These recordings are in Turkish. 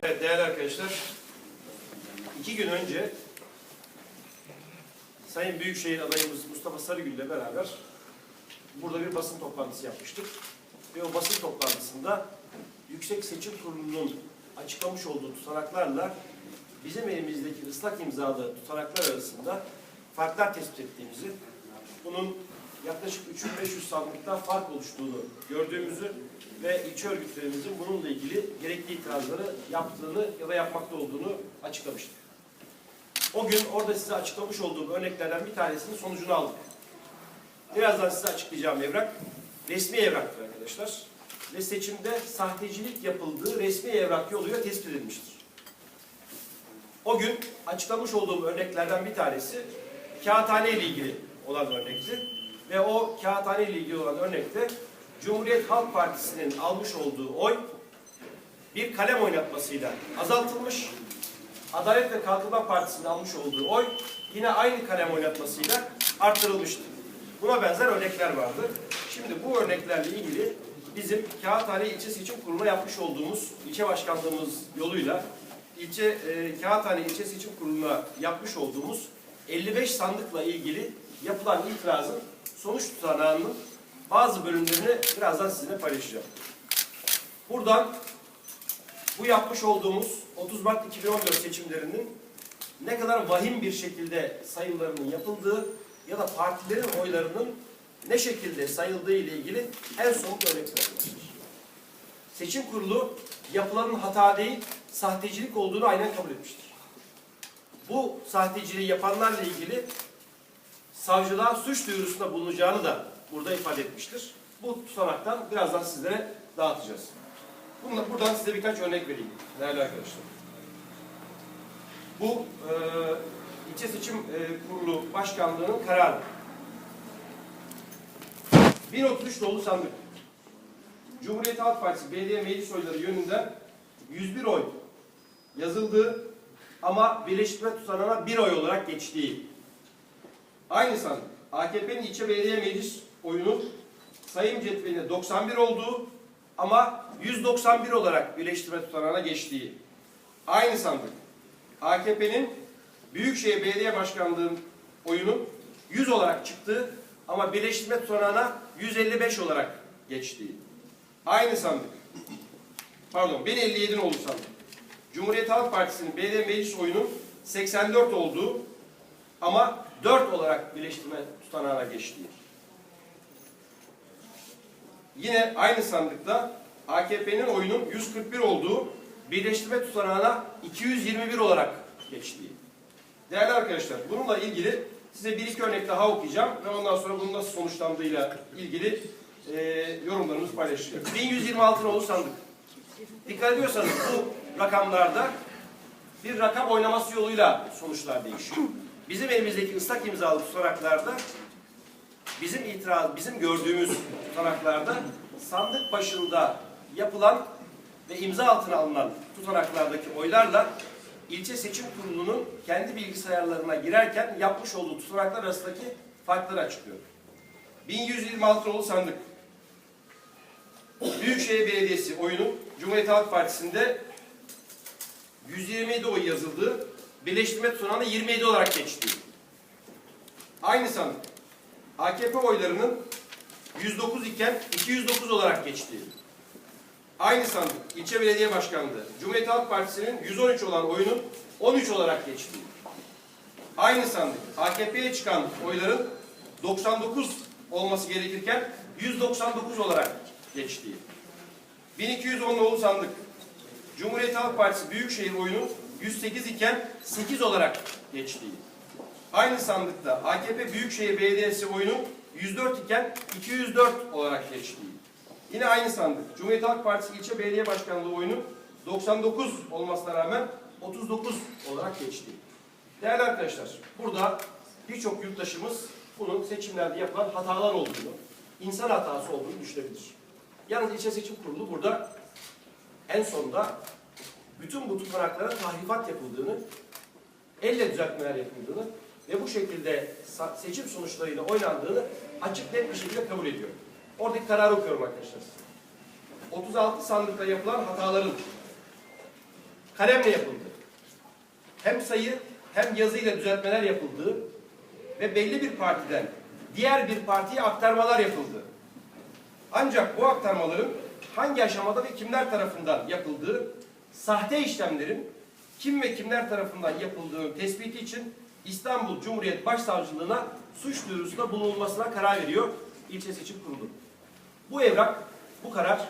Evet değerli arkadaşlar, iki gün önce Sayın Büyükşehir adayımız Mustafa Sarıgül ile beraber burada bir basın toplantısı yapmıştık. Ve o basın toplantısında Yüksek Seçim Kurulu'nun açıklamış olduğu tutanaklarla bizim elimizdeki ıslak imzalı tutanaklar arasında farklar tespit ettiğimizi, bunun yaklaşık 3500 sandıktan fark oluştuğunu gördüğümüzü ve ilçe örgütlerimizin bununla ilgili gerekli itirazları yaptığını ya da yapmakta olduğunu açıklamıştık. O gün orada size açıklamış olduğum örneklerden bir tanesinin sonucunu aldık. Birazdan size açıklayacağım evrak resmi evraktır arkadaşlar. Ve seçimde sahtecilik yapıldığı resmi evrak yoluyla tespit edilmiştir. O gün açıklamış olduğum örneklerden bir tanesi kağıthane ile ilgili olan örnekti. Ve o kağıthane ile ilgili olan örnekte Cumhuriyet Halk Partisi'nin almış olduğu oy bir kalem oynatmasıyla azaltılmış. Adalet ve Kalkınma Partisi'nin almış olduğu oy yine aynı kalem oynatmasıyla arttırılmıştı. Buna benzer örnekler vardı. Şimdi bu örneklerle ilgili bizim Kağıthane İlçe Seçim Kurulu'na yapmış olduğumuz ilçe başkanlığımız yoluyla ilçe e, Kağıthane İlçe Seçim Kurulu'na yapmış olduğumuz 55 sandıkla ilgili yapılan itirazın sonuç tutanağının bazı bölümlerini birazdan sizinle paylaşacağım. Buradan bu yapmış olduğumuz 30 Mart 2014 seçimlerinin ne kadar vahim bir şekilde sayılarının yapıldığı ya da partilerin oylarının ne şekilde sayıldığı ile ilgili en somut örnekler. Seçim kurulu yapılanın hata değil, sahtecilik olduğunu aynen kabul etmiştir. Bu sahteciliği yapanlarla ilgili savcılığa suç duyurusunda bulunacağını da burada ifade etmiştir. Bu tutanaktan birazdan sizlere dağıtacağız. Bununla, buradan size birkaç örnek vereyim değerli arkadaşlar. Bu e, ilçe seçim e, kurulu başkanlığının kararı. 1033 dolu sandık. Cumhuriyet Halk Partisi belediye meclis oyları yönünden 101 oy yazıldığı ama birleştirme tutanağına bir oy olarak geçtiği. Aynı sandık. AKP'nin ilçe belediye meclis oyunun sayım cetvelinde 91 olduğu ama 191 olarak birleştirme tutanağına geçtiği. Aynı sandık. AKP'nin Büyükşehir Belediye Başkanlığı'nın oyunun 100 olarak çıktığı ama birleştirme tutanağına 155 olarak geçtiği. Aynı sandık. Pardon 1057'nin olduğu sandık. Cumhuriyet Halk Partisi'nin belediye meclis oyunun 84 olduğu ama 4 olarak birleştirme tutanağına geçtiği. Yine aynı sandıkta AKP'nin oyunun 141 olduğu birleştirme tutanağına 221 olarak geçtiği. Değerli arkadaşlar bununla ilgili size bir iki örnek daha okuyacağım ve ondan sonra bunun nasıl sonuçlandığıyla ilgili e, yorumlarımızı paylaşacağım. 1126 nolu sandık. Dikkat ediyorsanız bu rakamlarda bir rakam oynaması yoluyla sonuçlar değişiyor. Bizim elimizdeki ıslak imzalı tutanaklarda bizim itiraz, bizim gördüğümüz tutanaklarda sandık başında yapılan ve imza altına alınan tutanaklardaki oylarla ilçe seçim kurulunun kendi bilgisayarlarına girerken yapmış olduğu tutanaklar arasındaki farkları açıklıyor. 1126 nolu sandık. Büyükşehir Belediyesi oyunun Cumhuriyet Halk Partisi'nde 127 oy yazıldığı, birleştirme tutanağına 27 olarak geçtiği. Aynı sandık. AKP oylarının 109 iken 209 olarak geçtiği. Aynı sandık. İlçe Belediye Başkanlığı. Cumhuriyet Halk Partisi'nin 113 olan oyunun 13 olarak geçtiği. Aynı sandık. AKP'ye çıkan oyların 99 olması gerekirken 199 olarak geçtiği. 1210 nolu sandık. Cumhuriyet Halk Partisi Büyükşehir oyunun 108 iken 8 olarak geçtiği. Aynı sandıkta AKP Büyükşehir Belediyesi oyunun 104 iken 204 olarak geçtiği. Yine aynı sandık. Cumhuriyet Halk Partisi İlçe Belediye Başkanlığı oyunun 99 olmasına rağmen 39 olarak geçtiği. Değerli arkadaşlar, burada birçok yurttaşımız bunun seçimlerde yapılan hatalar olduğunu, insan hatası olduğunu düşünebilir. Yalnız ilçe seçim kurulu burada en sonunda bütün bu tutanaklara tahrifat yapıldığını, elle düzeltmeler yapıldığını ve bu şekilde seçim sonuçlarıyla oynandığını açık net bir şekilde kabul ediyor. Oradaki kararı okuyorum arkadaşlar. 36 sandıkta yapılan hataların kalemle yapıldı. Hem sayı hem yazıyla düzeltmeler yapıldığı ve belli bir partiden diğer bir partiye aktarmalar yapıldı. Ancak bu aktarmaların hangi aşamada ve kimler tarafından yapıldığı, sahte işlemlerin kim ve kimler tarafından yapıldığının tespiti için İstanbul Cumhuriyet Başsavcılığına suç duyurusunda bulunulmasına karar veriyor ilçe seçim kurulu. Bu evrak, bu karar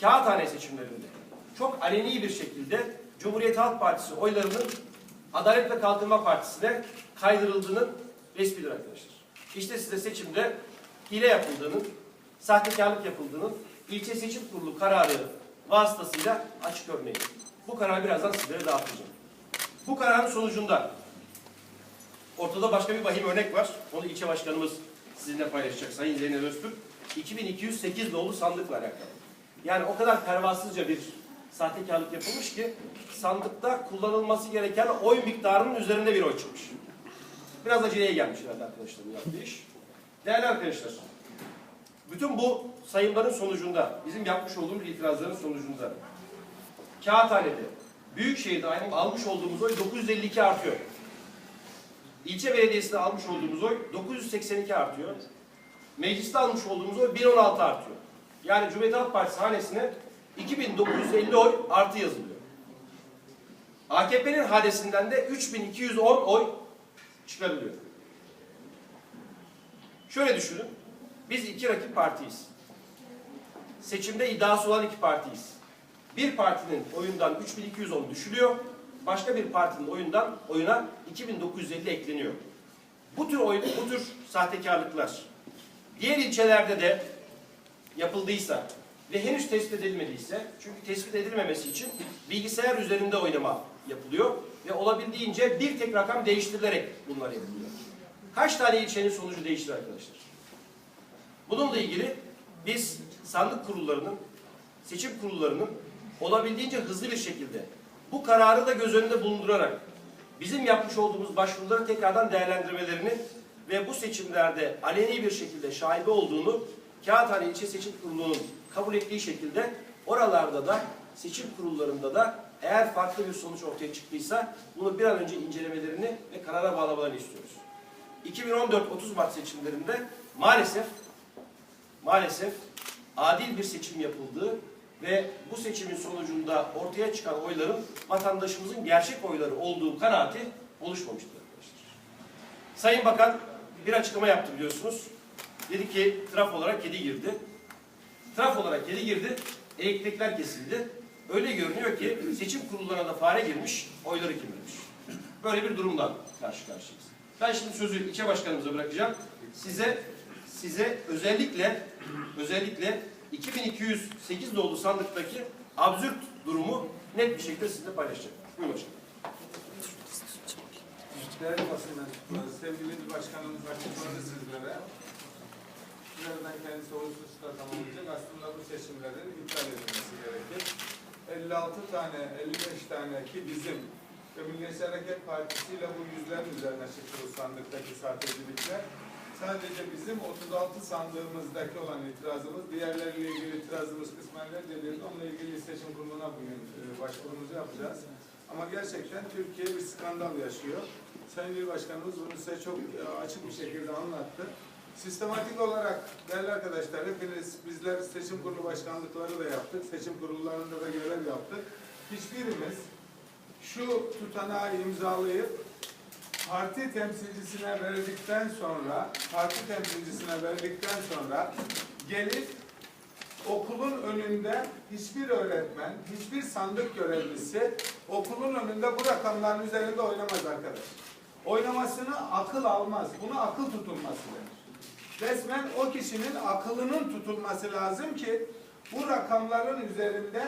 kağıthane seçimlerinde çok aleni bir şekilde Cumhuriyet Halk Partisi oylarının Adalet ve Kalkınma Partisi'ne kaydırıldığının resmidir arkadaşlar. İşte size seçimde hile yapıldığının, sahtekarlık yapıldığının ilçe seçim kurulu kararı vasıtasıyla açık örneği. Bu kararı birazdan sizlere dağıtacağım. Bu kararın sonucunda ortada başka bir vahim örnek var. Onu ilçe başkanımız sizinle paylaşacak Sayın Zeynep Öztürk. 2208 dolu sandıkla alakalı. Yani o kadar pervasızca bir sahtekarlık yapılmış ki sandıkta kullanılması gereken oy miktarının üzerinde bir oy çıkmış. Biraz aceleye gelmiş herhalde arkadaşlarım yaptığı iş. Değerli arkadaşlar, bütün bu sayımların sonucunda, bizim yapmış olduğumuz itirazların sonucunda Kağıthane'de, Büyükşehir'de almış olduğumuz oy 952 artıyor. İlçe belediyesinde almış olduğumuz oy 982 artıyor. Mecliste almış olduğumuz oy 1016 artıyor. Yani Cumhuriyet Halk Partisi hanesine 2950 oy artı yazılıyor. AKP'nin hanesinden de 3210 oy çıkarılıyor. Şöyle düşünün. Biz iki rakip partiyiz. Seçimde iddiası olan iki partiyiz. Bir partinin oyundan 3210 düşülüyor. Başka bir partinin oyundan oyuna 2950 ekleniyor. Bu tür oyun, bu tür sahtekarlıklar diğer ilçelerde de yapıldıysa ve henüz tespit edilmediyse, çünkü tespit edilmemesi için bilgisayar üzerinde oynama yapılıyor ve olabildiğince bir tek rakam değiştirilerek bunlar yapılıyor. Kaç tane ilçenin sonucu değişti arkadaşlar? Bununla ilgili biz sandık kurullarının, seçim kurullarının olabildiğince hızlı bir şekilde bu kararı da göz önünde bulundurarak bizim yapmış olduğumuz başvuruları tekrardan değerlendirmelerini ve bu seçimlerde aleni bir şekilde şaibe olduğunu Kağıthane İlçe Seçim Kurulu'nun kabul ettiği şekilde oralarda da seçim kurullarında da eğer farklı bir sonuç ortaya çıktıysa bunu bir an önce incelemelerini ve karara bağlamalarını istiyoruz. 2014-30 Mart seçimlerinde maalesef maalesef adil bir seçim yapıldığı ve bu seçimin sonucunda ortaya çıkan oyların vatandaşımızın gerçek oyları olduğu kanaati oluşmamıştır arkadaşlar. Sayın Bakan bir açıklama yaptı biliyorsunuz. Dedi ki traf olarak kedi girdi. Traf olarak kedi girdi, elektrikler kesildi. Öyle görünüyor ki seçim kurullarına da fare girmiş, oyları kemirmiş. Böyle bir durumdan karşı karşıyayız. Ben şimdi sözü ilçe başkanımıza bırakacağım. Size size özellikle özellikle 2208 dolu sandıktaki absürt durumu net bir şekilde sizinle paylaşacağım. Buyurun başkanım. Değerli basın mensupları, sevgili il başkanımız açıkladı sizlere. Birazdan kendisi olumsuzlukla tamamlayacak. Aslında bu seçimlerin iptal edilmesi gerekir. 56 tane, 55 tane ki bizim ve Milliyetçi Hareket Partisi ile bu yüzlerin üzerine çıktı bu sandıktaki sahtecilikler. Sadece bizim 36 sandığımızdaki olan itirazımız, diğerleriyle ilgili itirazımız kısmen reddedildi. Onunla ilgili seçim kuruluna bugün e, başvurumuzu yapacağız. Ama gerçekten Türkiye bir skandal yaşıyor. Sayın İl Başkanımız bunu size çok e, açık bir şekilde anlattı. Sistematik olarak değerli arkadaşlar hepiniz bizler seçim kurulu başkanlıkları da yaptık. Seçim kurullarında da görev yaptık. Hiçbirimiz şu tutanağı imzalayıp parti temsilcisine verdikten sonra parti temsilcisine verdikten sonra gelip okulun önünde hiçbir öğretmen, hiçbir sandık görevlisi okulun önünde bu rakamların üzerinde oynamaz arkadaş. Oynamasını akıl almaz. Buna akıl tutulması denir. Resmen o kişinin akılının tutulması lazım ki bu rakamların üzerinde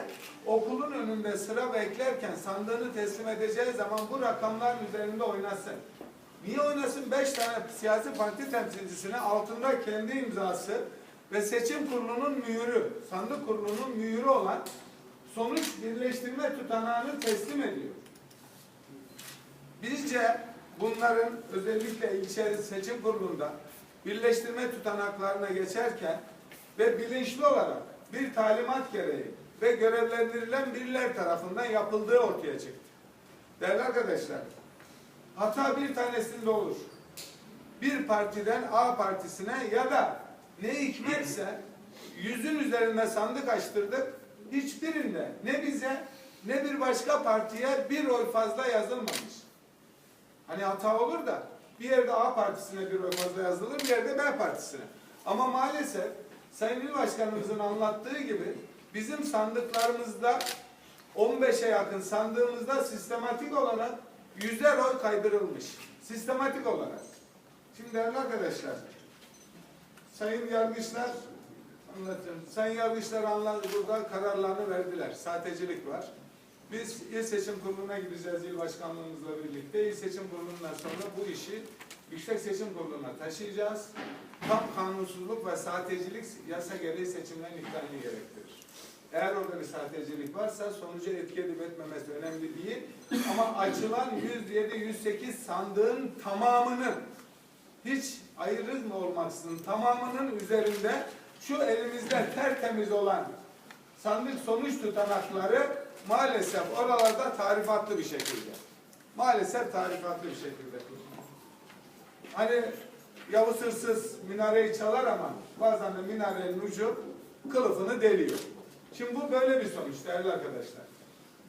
okulun önünde sıra beklerken sandığını teslim edeceği zaman bu rakamların üzerinde oynasın. Niye oynasın? Beş tane siyasi parti temsilcisine altında kendi imzası ve seçim kurulunun mühürü, sandık kurulunun mühürü olan sonuç birleştirme tutanağını teslim ediyor. Bizce bunların özellikle ilçe seçim kurulunda birleştirme tutanaklarına geçerken ve bilinçli olarak bir talimat gereği ve görevlendirilen biriler tarafından yapıldığı ortaya çıktı. Değerli arkadaşlar, hata bir tanesinde olur. Bir partiden A partisine ya da ne hikmetse yüzün üzerinde sandık açtırdık. Hiçbirinde ne bize ne bir başka partiye bir oy fazla yazılmamış. Hani hata olur da bir yerde A partisine bir oy fazla yazılır, bir yerde B partisine. Ama maalesef Sayın İl Başkanımızın anlattığı gibi bizim sandıklarımızda 15'e yakın sandığımızda sistematik olarak yüzler oy kaydırılmış. Sistematik olarak. Şimdi değerli arkadaşlar, Sayın yargıçlar anlatıyorum. Sayın yargıçlar anladı burada kararlarını verdiler. Sahtecilik var. Biz il seçim kuruluna gideceğiz il başkanlığımızla birlikte. İl seçim kurulundan sonra bu işi Yüksek Seçim Kurulu'na taşıyacağız. Tam kanunsuzluk ve sahtecilik yasa gereği seçimlerin iptalini gerektirir. Eğer orada bir sahtecilik varsa sonuca etki edip etmemesi önemli değil. Ama açılan 107-108 sandığın tamamının hiç ayrım olmaksızın tamamının üzerinde şu elimizde tertemiz olan sandık sonuç tutanakları maalesef oralarda tarifatlı bir şekilde. Maalesef tarifatlı bir şekilde. Hani Yavuz hırsız minareyi çalar ama bazen de minarenin ucu kılıfını deliyor. Şimdi bu böyle bir sonuç değerli arkadaşlar.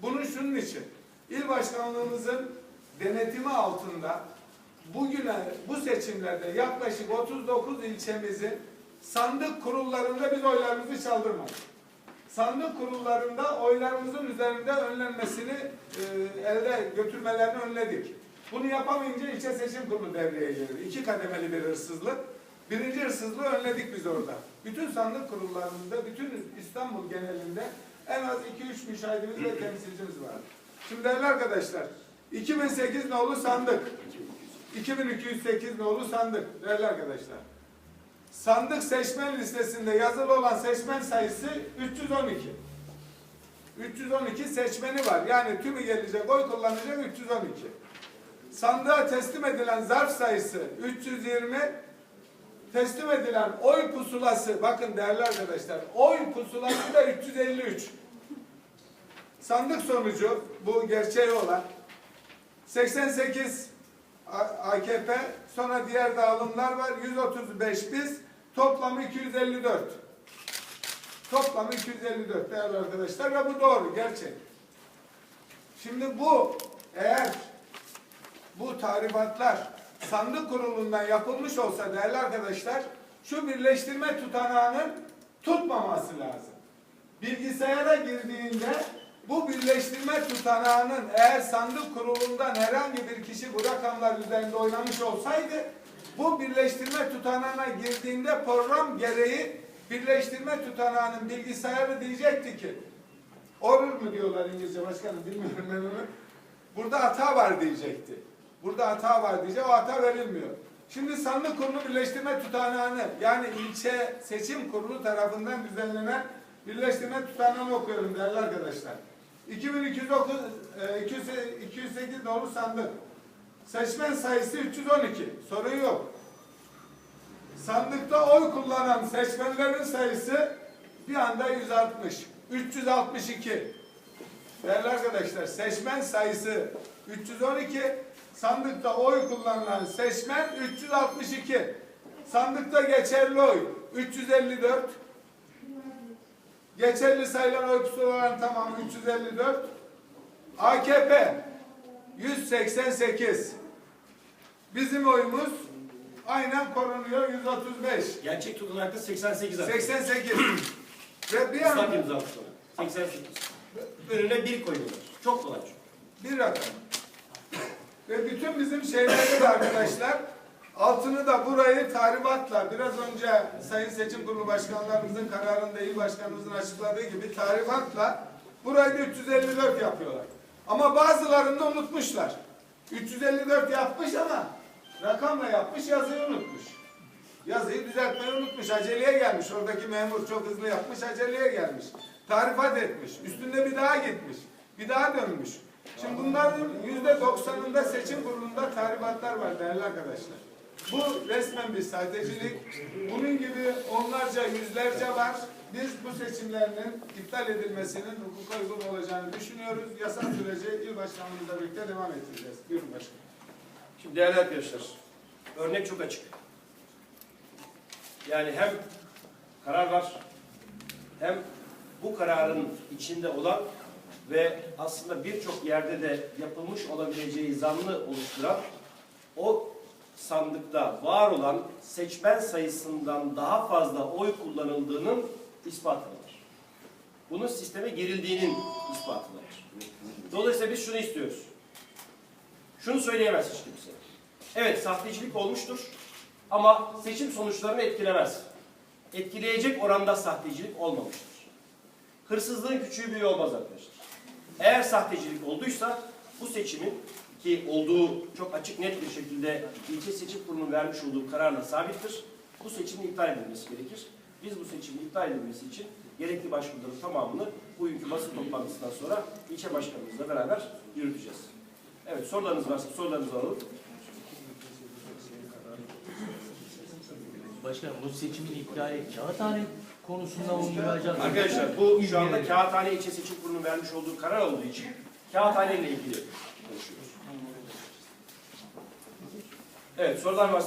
Bunu şunun için il başkanlığımızın denetimi altında bugüne bu seçimlerde yaklaşık 39 ilçemizin sandık kurullarında biz oylarımızı çaldırmadık. Sandık kurullarında oylarımızın üzerinde önlenmesini e, elde götürmelerini önledik. Bunu yapamayınca ilçe seçim kurulu devreye girdi. İki kademeli bir hırsızlık. Birinci hırsızlığı önledik biz orada. Bütün sandık kurullarımızda, bütün İstanbul genelinde en az 2-3 müşahidimiz ve temsilcimiz var. Şimdi değerli arkadaşlar, 2008 nolu sandık, 2208 nolu sandık değerli arkadaşlar. Sandık seçmen listesinde yazılı olan seçmen sayısı 312. 312 seçmeni var. Yani tümü gelecek, oy kullanacak 312. Sandığa teslim edilen zarf sayısı 320. Teslim edilen oy pusulası, bakın değerli arkadaşlar, oy pusulası da 353. Sandık sonucu, bu gerçeği olan 88 A- AKP, sonra diğer dağılımlar var. 135 biz, toplamı 254. Toplamı 254 değerli arkadaşlar ve bu doğru, gerçek. Şimdi bu tarifatlar sandık kurulundan yapılmış olsa değerli arkadaşlar şu birleştirme tutanağının tutmaması lazım. Bilgisayara girdiğinde bu birleştirme tutanağının eğer sandık kurulundan herhangi bir kişi bu rakamlar üzerinde oynamış olsaydı bu birleştirme tutanağına girdiğinde program gereği birleştirme tutanağının bilgisayarı diyecekti ki Olur mu diyorlar İngilizce başkanım bilmiyorum ben onu. Burada hata var diyecekti. Burada hata var diyecek o hata verilmiyor. Şimdi sandık kurulu birleştirme tutanağını yani ilçe seçim kurulu tarafından düzenlenen birleştirme tutanağını okuyorum değerli arkadaşlar. 2209 e, 200 208 dolu sandık. Seçmen sayısı 312. Sorun yok. Sandıkta oy kullanan seçmenlerin sayısı bir anda 160. 362. Değerli arkadaşlar seçmen sayısı 312. Sandıkta oy kullanılan seçmen 362. Sandıkta geçerli oy 354. Geçerli sayılan oy pusulaların tamamı 354. AKP 188. Bizim oyumuz aynen korunuyor 135. Gerçek tutanakta 88 adet. 88. Ve bir sonra. 88. Önüne bir koyuyorlar. Çok kolay çünkü. bir rakam. Ve bütün bizim şeyleri de arkadaşlar altını da burayı tarifatla biraz önce Sayın Seçim Kurulu Başkanlarımızın kararında il başkanımızın açıkladığı gibi tarifatla burayı da 354 yapıyorlar. Ama bazılarını unutmuşlar. 354 yapmış ama rakamla yapmış yazıyı unutmuş. Yazıyı düzeltmeyi unutmuş. Aceleye gelmiş. Oradaki memur çok hızlı yapmış. Aceleye gelmiş. Tarifat etmiş. Üstünde bir daha gitmiş. Bir daha dönmüş. Şimdi bunların yüzde doksanında seçim kurulunda tarifatlar var değerli arkadaşlar. Bu resmen bir stratejilik. Bunun gibi onlarca yüzlerce var. Biz bu seçimlerinin iptal edilmesinin hukuka uygun olacağını düşünüyoruz. Yasa süreci il başkanımızla birlikte devam ettireceğiz. Buyurun başkanım. Şimdi değerli arkadaşlar, örnek çok açık. Yani hem karar var, hem bu kararın içinde olan ve aslında birçok yerde de yapılmış olabileceği zannı oluşturan o sandıkta var olan seçmen sayısından daha fazla oy kullanıldığının ispatı var. Bunun sisteme girildiğinin ispatı var. Dolayısıyla biz şunu istiyoruz. Şunu söyleyemez hiç kimse. Evet sahtecilik olmuştur ama seçim sonuçlarını etkilemez. Etkileyecek oranda sahtecilik olmamıştır. Hırsızlığın küçüğü büyüğü olmaz arkadaşlar. Eğer sahtecilik olduysa bu seçimin ki olduğu çok açık net bir şekilde ilçe seçim kurulunun vermiş olduğu kararla sabittir. Bu seçimin iptal edilmesi gerekir. Biz bu seçimin iptal edilmesi için gerekli başvuruların tamamını bugünkü basın toplantısından sonra ilçe başkanımızla beraber yürüteceğiz. Evet sorularınız varsa sorularınızı alalım. Başkanım bu seçimin iptali kağıthane konusunda müracaat? Arkadaşlar bu şu anda Kağıthane İlçe Seçim Kurulu'nun vermiş olduğu karar olduğu için Kağıthane ile ilgili konuşuyoruz. Evet sorular varsa